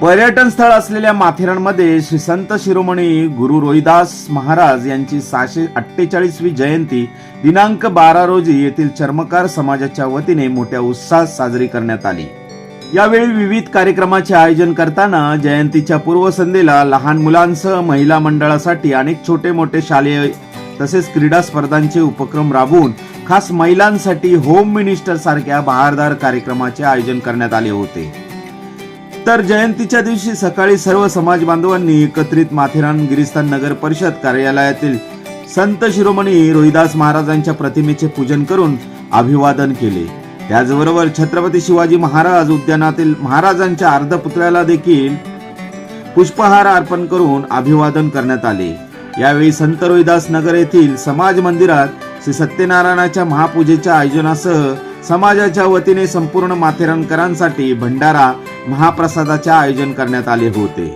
पर्यटन स्थळ असलेल्या माथेरानमध्ये श्री संत शिरोमणी गुरु रोहिदास महाराज यांची सहाशे अठ्ठेचाळीसवी जयंती दिनांक बारा रोजी येथील चर्मकार समाजाच्या वतीने मोठ्या उत्साहात साजरी करण्यात आली. यावेळी विविध कार्यक्रमाचे आयोजन करताना जयंतीच्या पूर्वसंध्येला लहान मुलांसह महिला मंडळासाठी अनेक छोटे मोठे शालेय तसेच क्रीडा स्पर्धांचे उपक्रम राबवून खास महिलांसाठी होम मिनिस्टर सारख्या बहारदार कार्यक्रमाचे आयोजन करण्यात आले होते. तर जयंतीच्या दिवशी सकाळी सर्व समाज बांधवांनी एकत्रित माथेरान गिरिस्थान नगर परिषद कार्यालयातील संत शिरोमणी रोहिदास महाराजांच्या प्रतिमेचे पूजन करून अभिवादन केले. त्याचबरोबर छत्रपती शिवाजी महाराज उद्यानातील महाराजांच्या अर्धपुतळ्याला देखील पुष्पहार अर्पण करून अभिवादन करण्यात आले. यावेळी संत रोहिदास नगर येथील समाज मंदिरात श्री सत्यनारायणाच्या महापूजेच्या आयोजनासह समाजाच्या वतीने संपूर्ण माथेरानकरांसाठी भंडारा महाप्रसादाचे आयोजन करण्यात आले होते.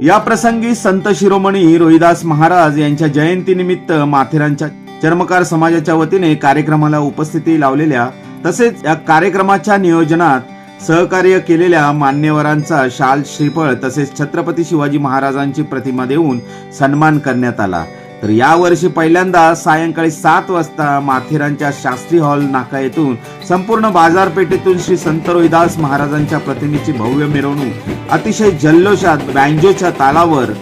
या प्रसंगी संत शिरोमणी रोहिदास महाराज यांच्या जयंतीनिमित्त माथेरानच्या चर्मकार समाजाच्या वतीने कार्यक्रमाला उपस्थिती लावलेल्या तसेच या कार्यक्रमाच्या नियोजनात सहकार्य केलेल्या मान्यवरांचा शाल श्रीफळ तसेच छत्रपती शिवाजी महाराजांची प्रतिमा देऊन सन्मान करण्यात आला. तर यावर्षी पहिल्यांदा सायंकाळी सात वाजता माथेरानच्या शास्त्री हॉल नाका येथून संपूर्ण बाजारपेठेतून श्री संत रोहिदास महाराजांच्या प्रतिमेची भव्य मिरवणूक अतिशय जल्लोषात बँजोच्या तालावर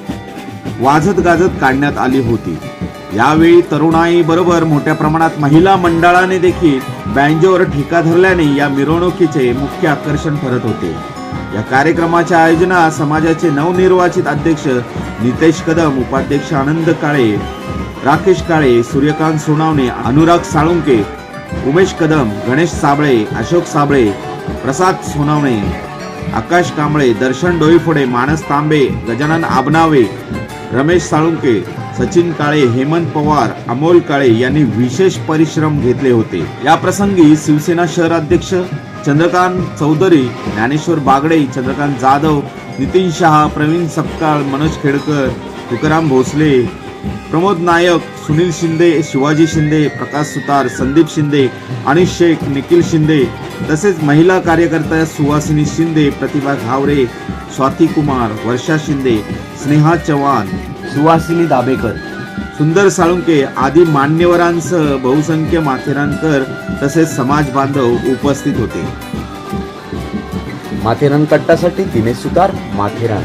वाजत गाजत काढण्यात आली होती. यावेळी तरुणाई बरोबर मोठ्या प्रमाणात महिला मंडळाने देखील बँजोवर ठेका धरल्याने या मिरवणुकीचे मुख्य आकर्षण ठरत होते. या कार्यक्रमाच्या आयोजनात समाजाचे नवनिर्वाचित अध्यक्ष नितेश कदम उपाध्यक्ष आनंद काळे राकेश काळे सूर्यकांत सोनावणे अनुराग साळुंके उमेश कदम गणेश साबळे अशोक साबळे प्रसाद सोनावणे आकाश कांबळे दर्शन डोईफोडे मानस तांबे गजानन आबनावे रमेश साळुंके सचिन काळे हेमंत पवार अमोल काळे यांनी विशेष परिश्रम घेतले होते. या प्रसंगी शिवसेना शहराध्यक्ष चंद्रकांत चौधरी ज्ञानेश्वर बागडे चंद्रकांत जाधव नितीन शहा प्रवीण सपकाळ मनोज खेडकर तुकाराम भोसले प्रमोद नायक सुनील शिंदे शिवाजी शिंदे प्रकाश सुतार संदीप शिंदे आणि शेख निखिल शिंदे तसेच महिला कार्यकर्त्या सुवासिनी शिंदे प्रतिभा घावरे स्वाती कुमार वर्षा शिंदे स्नेहा चव्हाण सुवासिनी दाबेकर सुंदर साळुंके आदी मान्यवरांसह बहुसंख्य माथेरानकर तसेच समाज बांधव उपस्थित होते. माथेरान कट्टासाठी दिनेश सुतार माथेरान.